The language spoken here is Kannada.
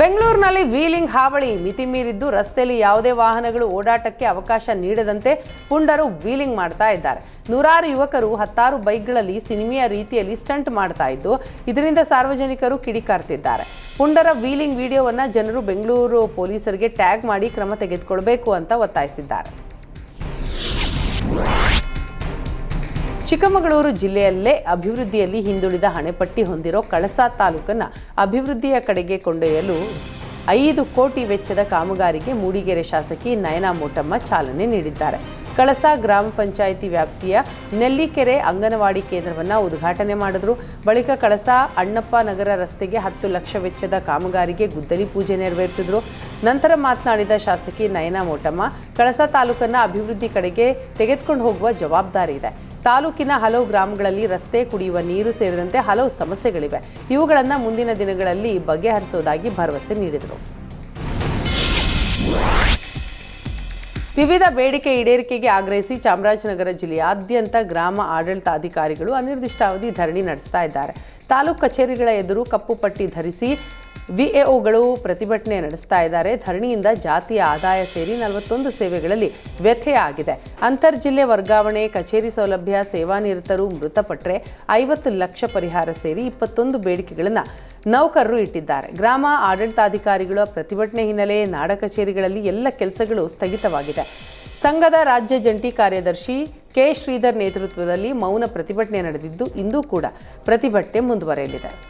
ಬೆಂಗಳೂರಿನಲ್ಲಿ ವೀಲಿಂಗ್ ಹಾವಳಿ ಮಿತಿ ಮೀರಿದ್ದು ರಸ್ತೆಯಲ್ಲಿ ಯಾವುದೇ ವಾಹನಗಳು ಓಡಾಟಕ್ಕೆ ಅವಕಾಶ ನೀಡದಂತೆ ಪುಂಡರು ವೀಲಿಂಗ್ ಮಾಡ್ತಾ ಇದ್ದಾರೆ. ನೂರಾರು ಯುವಕರು, ಹತ್ತಾರು ಬೈಕ್ಗಳಲ್ಲಿ ಸಿನಿಮೆಯ ರೀತಿಯಲ್ಲಿ ಸ್ಟಂಟ್ ಮಾಡ್ತಾ ಇದ್ದು, ಇದರಿಂದ ಸಾರ್ವಜನಿಕರು ಕಿಡಿಕಾರ್ತಿದ್ದಾರೆ. ಪುಂಡರ ವೀಲಿಂಗ್ ವಿಡಿಯೋವನ್ನು ಜನರು ಬೆಂಗಳೂರು ಪೊಲೀಸರಿಗೆ ಟ್ಯಾಗ್ ಮಾಡಿ ಕ್ರಮ ತೆಗೆದುಕೊಳ್ಬೇಕು ಅಂತ ಒತ್ತಾಯಿಸಿದ್ದಾರೆ. ಚಿಕ್ಕಮಗಳೂರು ಜಿಲ್ಲೆಯಲ್ಲೇ ಅಭಿವೃದ್ಧಿಯಲ್ಲಿ ಹಿಂದುಳಿದ ಹಣೆಪಟ್ಟಿ ಹೊಂದಿರೋ ಕಳಸಾ ತಾಲೂಕನ್ನು ಅಭಿವೃದ್ಧಿಯ ಕಡೆಗೆ ಕೊಂಡೊಯ್ಯಲು ಐದು ಕೋಟಿ ವೆಚ್ಚದ ಕಾಮಗಾರಿಗೆ ಮೂಡಿಗೆರೆ ಶಾಸಕಿ ನಯನಾ ಮೋಟಮ್ಮ ಚಾಲನೆ ನೀಡಿದ್ದಾರೆ. ಕಳಸಾ ಗ್ರಾಮ ಪಂಚಾಯಿತಿ ವ್ಯಾಪ್ತಿಯ ನೆಲ್ಲಿಕೆರೆ ಅಂಗನವಾಡಿ ಕೇಂದ್ರವನ್ನು ಉದ್ಘಾಟನೆ ಮಾಡಿದ್ರು. ಬಳಿಕ ಕಳಸಾ ಅಣ್ಣಪ್ಪ ನಗರ ರಸ್ತೆಗೆ ಹತ್ತು ಲಕ್ಷ ವೆಚ್ಚದ ಕಾಮಗಾರಿಗೆ ಗುದ್ದಲಿ ಪೂಜೆ ನೆರವೇರಿಸಿದರು. ನಂತರ ಮಾತನಾಡಿದ ಶಾಸಕಿ ನಯನಾ ಮೋಟಮ್ಮ, ಕಳಸಾ ತಾಲೂಕನ್ನು ಅಭಿವೃದ್ಧಿ ಕಡೆಗೆ ತೆಗೆದುಕೊಂಡು ಹೋಗುವ ಜವಾಬ್ದಾರಿ ಇದೆ. ತಾಲೂಕಿನ ಹಲವು ಗ್ರಾಮಗಳಲ್ಲಿ ರಸ್ತೆ ಕುಡಿಯುವ ನೀರು ಸೇರಿದಂತೆ ಹಲವು ಸಮಸ್ಯೆಗಳಿವೆ. ಇವುಗಳನ್ನು ಮುಂದಿನ ದಿನಗಳಲ್ಲಿ ಬಗೆಹರಿಸುವುದಾಗಿ ಭರವಸೆ ನೀಡಿದರು. ವಿವಿಧ ಬೇಡಿಕೆ ಈಡೇರಿಕೆಗೆ ಆಗ್ರಹಿಸಿ ಚಾಮರಾಜನಗರ ಜಿಲ್ಲೆಯಾದ್ಯಂತ ಗ್ರಾಮ ಆಡಳಿತಾಧಿಕಾರಿಗಳು ಅನಿರ್ದಿಷ್ಟಾವಧಿ ಧರಣಿ ನಡೆಸ್ತಾ ಇದ್ದಾರೆ. ತಾಲೂಕು ಕಚೇರಿಗಳ ಎದುರು ಕಪ್ಪು ಪಟ್ಟಿ ಧರಿಸಿ ವಿಎಒಗಳು ಪ್ರತಿಭಟನೆ ನಡೆಸ್ತಾ ಇದ್ದಾರೆ. ಧರಣಿಯಿಂದ ಜಾತಿಯ ಆದಾಯ ಸೇರಿ ನಲವತ್ತೊಂದು ಸೇವೆಗಳಲ್ಲಿ ವ್ಯಥೆ ಆಗಿದೆ. ಅಂತರ್ಜಿಲ್ಲೆ ವರ್ಗಾವಣೆ, ಕಚೇರಿ ಸೌಲಭ್ಯ, ಸೇವಾನಿರತರು ಮೃತಪಟ್ಟರೆ ಐವತ್ತು ಲಕ್ಷ ಪರಿಹಾರ ಸೇರಿ ಇಪ್ಪತ್ತೊಂದು ಬೇಡಿಕೆಗಳನ್ನು ನೌಕರರು ಇಟ್ಟಿದ್ದಾರೆ. ಗ್ರಾಮ ಆಡಳಿತಾಧಿಕಾರಿಗಳ ಪ್ರತಿಭಟನೆ ಹಿನ್ನೆಲೆ ನಾಡ ಕಚೇರಿಗಳಲ್ಲಿ ಎಲ್ಲ ಕೆಲಸಗಳು ಸ್ಥಗಿತವಾಗಿದೆ. ಸಂಘದ ರಾಜ್ಯ ಜಂಟಿ ಕಾರ್ಯದರ್ಶಿ ಕೆ. ಶ್ರೀಧರ್ ನೇತೃತ್ವದಲ್ಲಿ ಮೌನ ಪ್ರತಿಭಟನೆ ನಡೆದಿದ್ದು ಇಂದೂ ಕೂಡ ಪ್ರತಿಭಟನೆ ಮುಂದುವರೆಯಲಿದೆ.